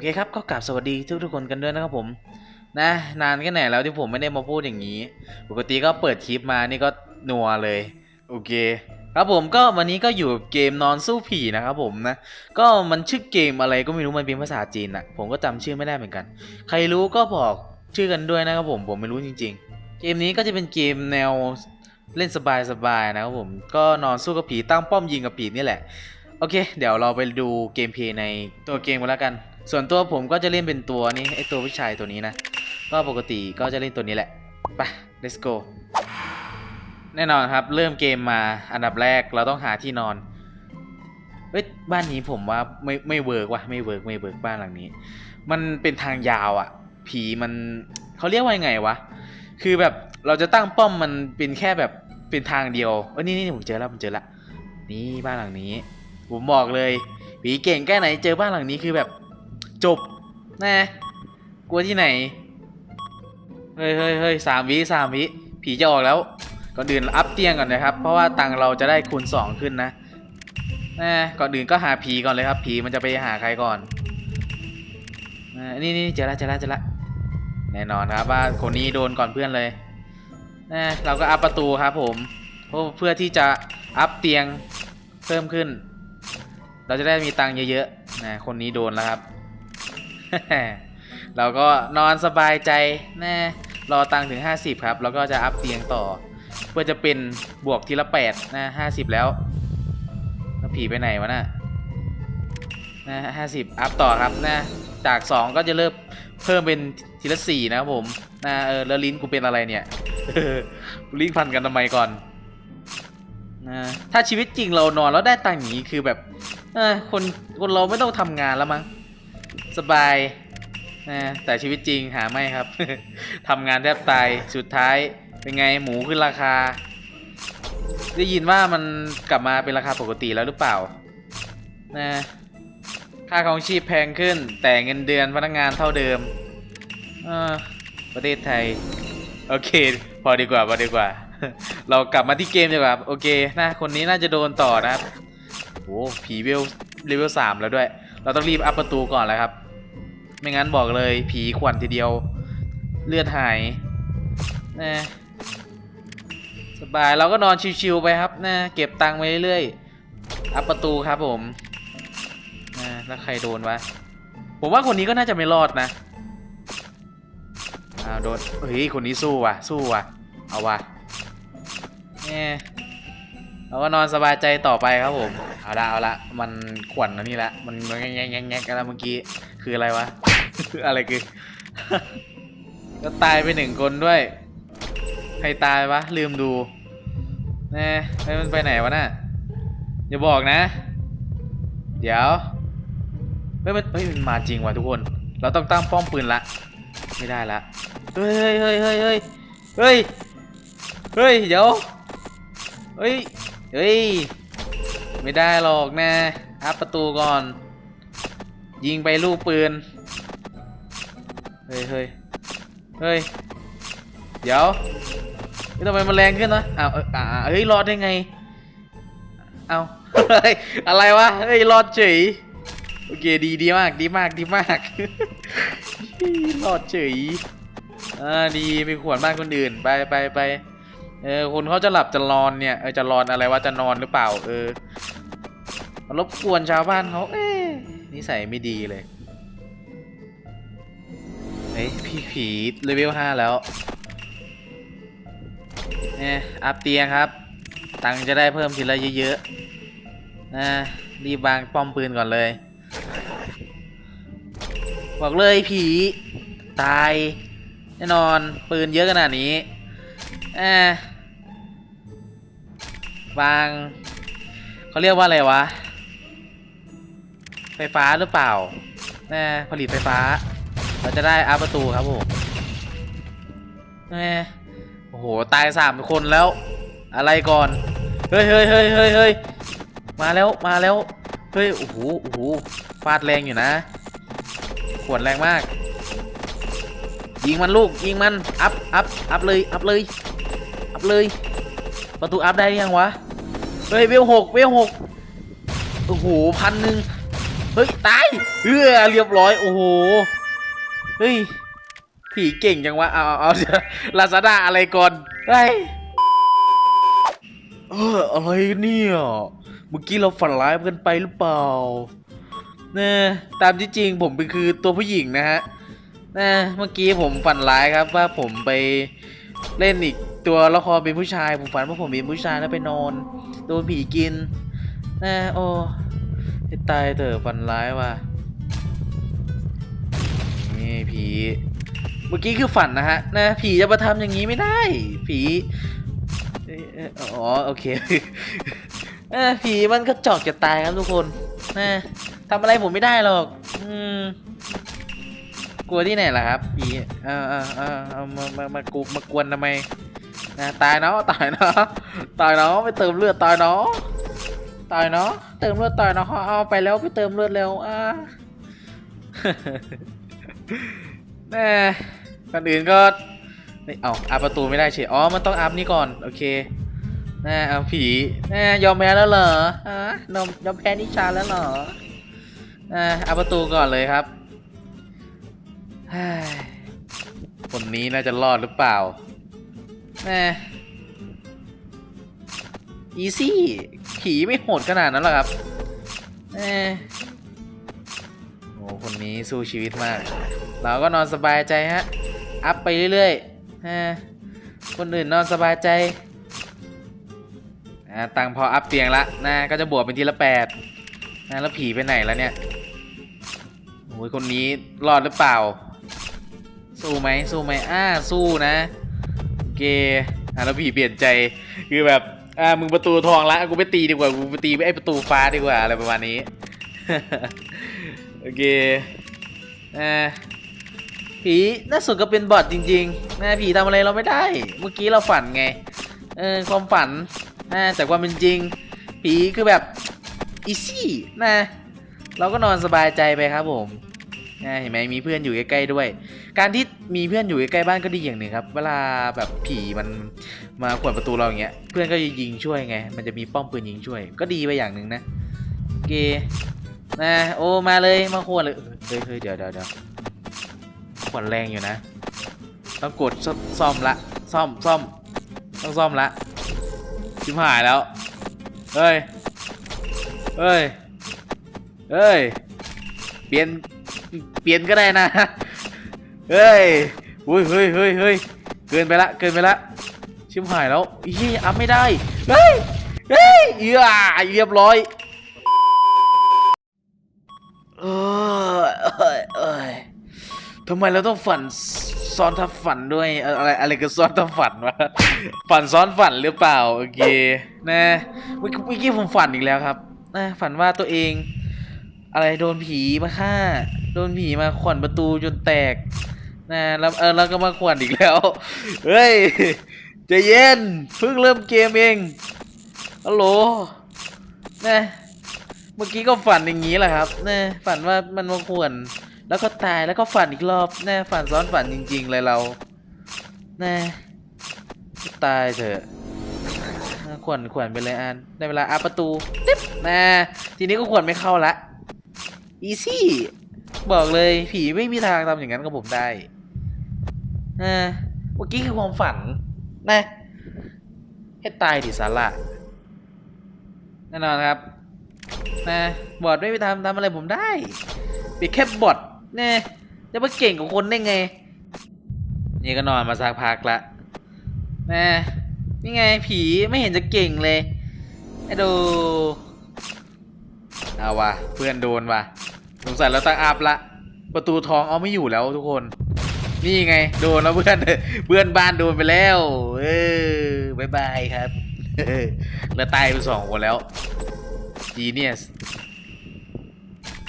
เคครับก็กลับสวัสดีทุกทุกคนกันด้วยนะครับผม นะนานแค่ไหนแล้วที่ผมไม่ได้มาพูดอย่างนี้ ปกติก็เปิดคลิปมานี่ก็นัวเลย โอเค ครับผมก็วันนี้ก็อยู่กับเกมนอนสู้ผีนะครับผมนะ ก็มันชื่อเกมอะไรก็ไม่รู้มันเป็นภาษาจีนอะผมก็จำชื่อไม่ได้เหมือนกัน ใครรู้ก็บอกชื่อกันด้วยนะครับผมผมไม่รู้จริง ๆ เกมนี้ก็จะเป็นเกมแนวเล่นสบายๆนะครับผมก็นอนสู้กับผีตั้งป้อมยิงกับผีนี่แหละโอเค เดี๋ยวเราไปดูเกมเพลย์ในตัวเกมกันแล้วกัน ส่วนตัวผมก็จะเล่นเป็นตัวนี้ไอตัวผู้ชายตัวนี้นะ ก็ปกติก็จะเล่นตัวนี้แหละ ไป let's go แน่นอนครับ เริ่มเกมมาอันดับแรกเราต้องหาที่นอน เฮ้ยบ้านนี้ผมว่าไม่ไม่เวิร์กว่ะไม่เวิร์กไม่เวิร์กบ้านหลังนี้ มันเป็นทางยาวอะ่ะ ผีมันเขาเรียกว่ายังไงวะ คือแบบเราจะตั้งป้อมมันเป็นแค่แบบเป็นทางเดียวเออนี่นี่ผมเจอแล้วผมเจอละนี่บ้านหลังนี้ ผมบอกเลยผีเก่งแค่ไหนเจอบ้านหลังนี้คือแบบ จบแนะกลัวที่ไหน เฮ้ยเฮ้ยเฮ้ยสามวิสามวิผีจะออกแล้ว ก่อนอื่นอัพเตียงก่อนนะครับ เพราะว่าตังเราจะได้คูณสองขึ้นนะแนะก่อนอื่นก็หาผีก่อนเลยครับ ผีมันจะไปหาใครก่อนอ่นี่นี่เจอละเจอละเจอละแน่นอนครับว่าคนนี้โดนก่อนเพื่อนเลยนะเราก็อัพประตูครับผมเพราะเพื่อที่จะอัพเตียงเพิ่มขึ้น เราจะได้มีตังค์เยอะๆนะคนนี้โดนแล้วครับ เราก็นอนสบายใจแน่รอตังค์ถึง 50 ครับ แล้วก็จะอัพเตียงต่อ เพื่อจะเป็นบวกทีละ8นะ50 แล้วแล้วผีไปไหนวะน่ะนะ50 อัพต่อครับนะจาก 2 ก็จะเริ่มเพิ่มเป็นทีละ4นะครับผมนะเออแล้วลิ้นกูเป็นอะไรเนี่ยลิ้นพันกันทำไมก่อนนะถ้าชีวิตจริงเรานอนแล้วได้ตังค์อย่างนี้คือแบบคนคนเราไม่ต้องทำงานแล้วมั้ง สบายนะแต่ชีวิตจริงหาไม่ครับ ทำงานแทบตายสุดท้ายเป็นไงหมูขึ้นราคา ได้ยินว่ามันกลับมาเป็นราคาปกติแล้วหรือเปล่านะค่าของชีพแพงขึ้น แต่เงินเดือนพนักงานเท่าเดิมเออประเทศไทย โอเค พอดีกว่าพอดีกว่า เรากลับมาที่เกมดีกว่าโอเคนะคนนี้น่าจะโดนต่อนะครับโอ้ผีเวลเลเวลสามแล้วด้วย เราต้องรีบอัพประตูก่อนแล้วครับ ไม่งั้นบอกเลยผีขวัญทีเดียว เลือดหายนะสบายเราก็นอนชิวๆไปครับนะเก็บตังค์ไปเรื่อยๆอัพประตูครับผมนะแล้วใครโดนวะผมว่าคนนี้ก็น่าจะไม่รอดนะอ้าวโดนเฮ้ยคนนี้สู้ว่ะ สู้ว่ะ เอาว่ะเนี่ยเราก็นอนสบายใจต่อไปครับผม เอาละเอาละมันขวัญนะนี่ละมันมันแงงแงงแงงกันแล้วเมื่อกี้คืออะไรวะ คืออะไรคือ ก็ตายไปหนึ่งคนด้วย ใครตายวะ ลืมดูแน่ไอ้มันไปไหนวะน่ะอย่าบอกนะ เดี๋ยวเฮ้ยมันเฮ้ยมันมาจริงว่ะทุกคน เราต้องตั้งป้อมปืนละ ไม่ได้ละ เฮ้ยเฮ้ยเฮ้ยเฮ้ยเฮ้ยเฮ้ยเดี๋ยวเฮ้ยเฮ้ย ไม่ได้หรอกนะอัพประตูก่อน ยิงไปลูกปืน เฮ้ยเฮ้ยเฮ้ย เดี๋ยวทำไมมันแรงขึ้นนะอ้าวอ้ยอ่าเฮ้ย รอดได้ไง เอาอะไรวะ เฮ้ย รอดเฉย โอเค ดีดีมาก ดีมาก ดีมาก รอดเฉย อ่า ดีไปขวนบ้านคนอื่น ไปไปไป เออคนเขาจะหลับจะนอนเนี่ยเออจะนอนอะไรวะจะนอนหรือเปล่า เออมารบกวนชาวบ้านเขาเอ๊ะนิสัยไม่ดีเลยเฮ้ยพี่ผีเลเวลห้าแล้วเนี่ยอัพเตียงครับ ตังจะได้เพิ่มทีละเยอะๆนะรีบวางป้อมปืนก่อนเลย บอกเลยผีตาย แน่นอนปืนเยอะขนาดนี้แอบ วางเขาเรียกว่าอะไรวะ ไฟฟ้าหรือเปล่าแน่ผลิตไฟฟ้า เราจะได้อัพประตูครับผมแหมโอ้โห ตายสามคนแล้ว อะไรก่อน เฮ้ยเฮ้ยเฮ้ยเฮ้ยเฮ้ยมาแล้ว มาแล้ว เฮ้ย โอ้โห โอ้โห ฟาดแรงอยู่นะ ขวดแรงมาก ยิงมันลูก ยิงมัน อัพ อัพ อัพเลย อัพเลย อัพเลย ประตูอัพได้ยังวะ เฮ้ยเวลหกเวลหกโอ้โหพันหนึ่งเฮ้ยตายเออเรียบร้อยโอ้โหเฮ้ยผีเก่งจังวะเอาเอาเอาลาซาด้าอะไรก่อนไอ้เอออะไรเนี่ยเมื่อกี้เราฝันร้ายกันไปหรือเปล่าเนี่ยตามที่จริงผมเป็นคือตัวผู้หญิงนะฮะนะเมื่อกี้ผมฝันร้ายครับว่าผมไปเล่นอีกตัวละครเป็นผู้ชายผมฝันว่าผมเป็นผู้ชายแล้วไปนอน โดนผีกินนะโอ้ตายเถอะฝันร้ายว่ะนี่ผีเมื่อกี้คือฝันนะฮะนะผีจะมาทำอย่างนี้ไม่ได้ ผีอ๋อโอเคเออผีมันก็จอกจะตายครับทุกคนนะทำอะไรผมไม่ได้หรอก อืมกลัวที่ไหนล่ะครับผีเออเออเออเอามามามากูมากวนทำไม นะตายเนาะตายเนาะตายเนาะไปเติมเลือดตายเนาะตายเนาะเติมเลือดตายเนาะเอาไปแล้วไปเติมเลือดเร็วอะแน่ก่อนอื่นก็นี่เอาอัพประตูไม่ได้เฉยอ๋อมันต้องอัพนี่ก่อนโอเคแน่เอาผีแน่ยอมแพ้แล้วเหรอฮะยอมยอมแพ้นิชาแล้วเหรออ่าอัพประตูก่อนเลยครับคนนี้น่าจะรอดหรือเปล่า แน่อีซี่ผีไม่โหดขนาดนั้นหรอกครับแน่โอ้คนนี้สู้ชีวิตมาก เราก็นอนสบายใจฮะ อัพไปเรื่อยๆฮะคนอื่นนอนสบายใจอ่าตังพออัพเตียงละนะก็จะบวกเป็นทีละแปดนะแล้วผีไปไหนแล้วเนี่ยโอ้ยคนนี้รอดหรือเปล่า สู้ไหมสู้ไหมอ่าสู้นะ เคอ่าแล้วผีเปลี่ยนใจคือแบบอ่ามึงประตูทองละกูไปตีดีกว่ากูไปตีไอ้ประตูฟ้าดีกว่าอะไรประมาณนี้ โอเคอ่าผีน่าสุดก็เป็นบอทจริงๆนะผีทำอะไรเราไม่ได้ เมื่อกี้เราฝันไงเออความฝันนะแต่ความเป็นจริง ผีคือแบบอีซี่นะเราก็นอนสบายใจไปครับผม นะเห็นไหมมีเพื่อนอยู่ใกล้ๆด้วย การที่มีเพื่อนอยู่ใกล้ๆบ้านก็ดีอย่างหนึ่งครับ เวลาแบบผีมันมาขวนประตูเราอย่างเงี้ย เพื่อนก็จะยิงช่วยไง มันจะมีป้อมปืนยิงช่วย ก็ดีไปอย่างหนึ่งนะโอเคนะโอมาเลยมาขวนเลยเฮ้ยเฮ้ยเดี๋ยวเดี๋ยวเดี๋ยวขวัญแรงอยู่นะต้องกดซ่อมละ ซ่อมซ่อมต้องซ่อมละชิบหายแล้วเฮ้ยเฮ้ยเฮ้ยเปลี่ยน เปลี่ยนก็ได้นะ เฮ้ยอุ้ยเฮ้ยเฮ้ยเฮ้ยเกินไปละ เกินไปละ ชิบหายแล้วเฮ้ยอัพไม่ได้ เฮ้ย เฮ้ยเอียเรียบร้อยเอยเอยเอทำไมเราต้องฝันซ้อนทับฝันด้วยอะไรอะไรก็ซ้อนทับฝันวะฝันซ้อนฝันหรือเปล่าโอเคนะเมื่อกี้เมื่อกี้ผมฝันอีกแล้วครับนะฝันว่าตัวเอง อะไรโดนผีมาฆ่า โดนผีมาขวนประตูจนแตกนะแล้วเออแล้วก็มาขวนอีกแล้ว เฮ้ยใจเย็นเพิ่งเริ่มเกมเองฮัลโหลนะเมื่อกี้ก็ฝันอย่างนี้แหละครับนะฝันว่ามันมาขวนแล้วก็ตายแล้วก็ฝันอีกรอบแน่ฝันซ้อนฝันจริง ๆ เลยเราแน่ตายเถอะอะขวนขวนไปเลยอันได้เวลาอัพประตูติ๊บแน่ทีนี้ก็ขวนไม่เข้าละอีซี่ บอกเลยผีไม่มีทางทำอย่างนั้นกับผมได้อ่าเมื่อกี้คือความฝันนะให้ตายดิสาระแน่นอนครับนะบอดไม่มีทางทำอะไรผมได้เป็นแค่บอทแน่จะมาเก่งกว่าคนได้ไง นี่ก็นอนมาสักพักละน่นี่ไงผีไม่เห็นจะเก่งเลยไอ้ดูเอาวะเพื่อนโดนวะ สงสัยเราตั้งอัพละ ประตูทองเอาไม่อยู่แล้วทุกคน นี่ไง โดนแล้วเพื่อนเพื่อนบ้านโดนไปแล้ว เออบายบายครับแล้วตายไปสองคนแล้วจีเนียส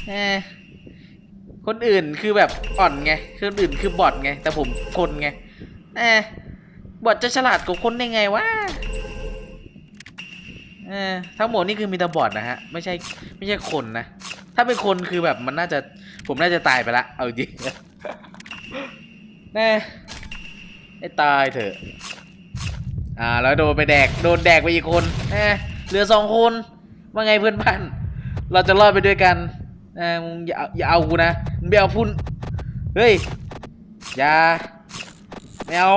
แหมคนอื่นคือแบบอ่อนไงคนอื่นคือบอทไง แต่ผมคนไงแหมบอทจะฉลาดกว่าคนได้ไงวะเออทั้งหมดนี่คือมีแต่บอทนะฮะ ไม่ใช่ไม่ใช่คนนะ ถ้าเป็นคนคือแบบมันน่าจะผมน่าจะตายไปละเอาจริงแน่ให้ตายเถอะ อ่า แล้วโดนไปแดกโดนแดกไปอีกคนแน่เหลือสองคนว่าไงเพื่อนบ้าน เราจะรอดไปด้วยกันนะมึงอย่าอย่าเอากูนะมึงไม่เอาพุ่นเฮ้ยอย่าไม่เอา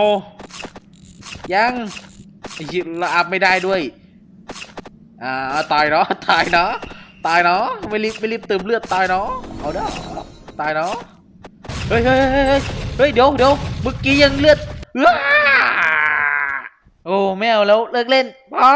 ยังไอ้เหี้ยละอัพไม่ได้ด้วยอ่าตายเนาะตายเนาะ ตายเนาะไม่รีบไม่รีบเติมเลือดตายเนาะเอาเด้อตายเนาะเฮ้ยเฮ้ยเฮ้ยเฮ้ยเฮ้ยเดี๋ยวเดี๋ยวเมื่อกี้ยังเลือดโอ้แมวแล้วเลิกเล่นป้า